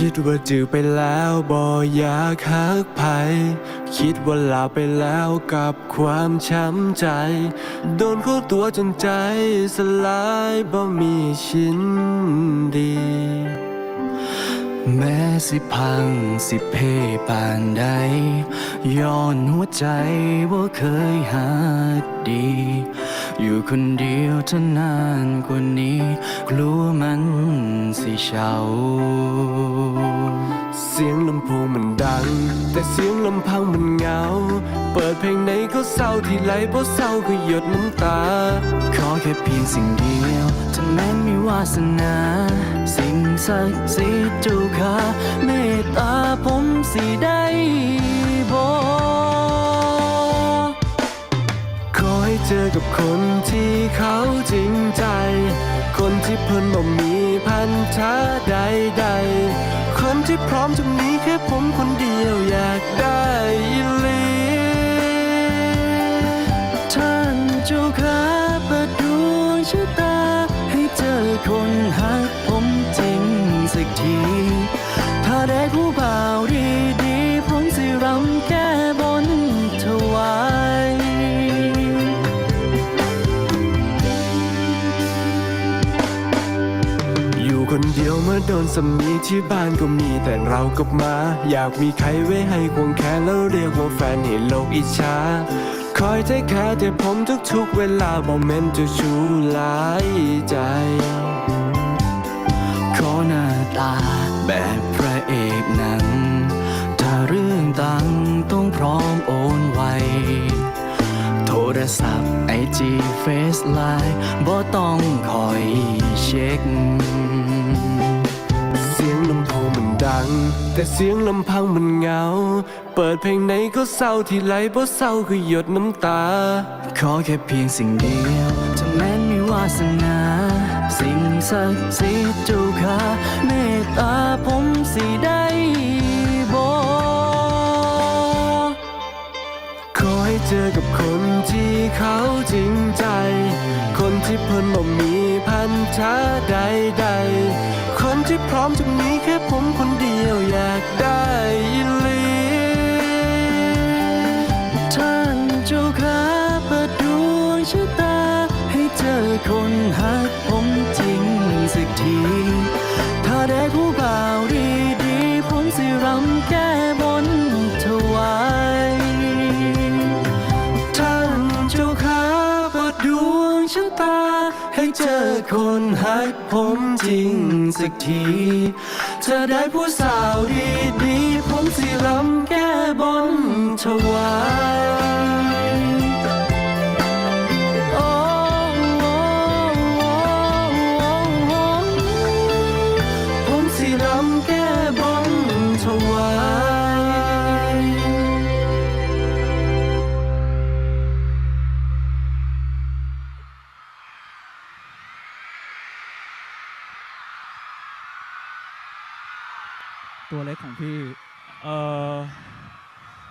คิดว่าจือไปแล้วบ่อยากหักไผคิดว่าลาไปแล้วกับความช้ำใจ โดนเข้าตัวจนใจสลายบ่มีชิ้นดี แม้สิพังสิเพปานใด ย้อนหัวใจว่าเคยหาดี อยู่คนเดียวเท่านานกว่านี้ กลัวมัน สิเฉาเสียงลำโพงมันดัง แต่เสียงลำพังมันเหงา เปิดเพลงไหนก็เศร้าที่ไหลเพราะเศร้าก็หยดน้ำตา ขอแค่เพียงสิ่งเดียวถ้าแม้นมีวาสนา สิ่งศักดิ์สิทธิ์เจ้าขาเมตตาผมสิได้บ่ข กับคนที่เขาจริงใจ คนที่เพิ่นบ่มีพันธะใดๆ คนที่พร้อมจะมีแค่ผมคนเดียวอยากได้อีหลีท่านเจ้าข้าเปิดดวงชะตา ให้เจอคนหักผมจริงสักที ถ้าได้ผู้บ่าวดี คนเดียวเมื่อโดนสามีที่บ้านก็มีแต่เรากับมา อยากมีใครไว้ให้ควงแขนแล้วเรียกว่าแฟนให้โลกอิจฉาคอยใจแค่แต่ผมทุกๆเวลาบอกเมนจะชูหลายใจ ขอหน้าตาแบบพระเอกหนัง ถ้าเรื่องตังต้องพร้อมโอนไวโทรศัพท์ไอจีเฟซไลน์บ่ต้องคอยเช็ค งมันดังแต่เสียงลำพังมันเหงา เปิดเพลงไหนก็เศร้าที่ไหลเพราะเศร้าคือหยดน้ำตา ขอแค่เพียงสิ่งเดียวถ้าแม้นมีวาสนา สิ่งศักดิ์สิทธิ์เจ้าข้าเมตตาผมสิได้บ่ขอให้เจอกับคนที่เขาจริงใจ คนที่เพิ่นบ่มีพันธะใดๆคน ที่พร้อมจะมีแค่ผมคนเดียวอยากได้อีหลีท่านเจ้าข้าเปิดดวงชะตา ให้เจอคนหักผมจริงสักที ถ้าได้ผู้บ่าวดีๆผมสิรำแก้บนถวายท่านเจ้าข้าเปิดดวงชะตา ให้เจอคนหักผมจริงสักทีจะได้ผู้สาวดีดีผมสิรำแก้บนถวา ตัวเล็กของพี่ เออ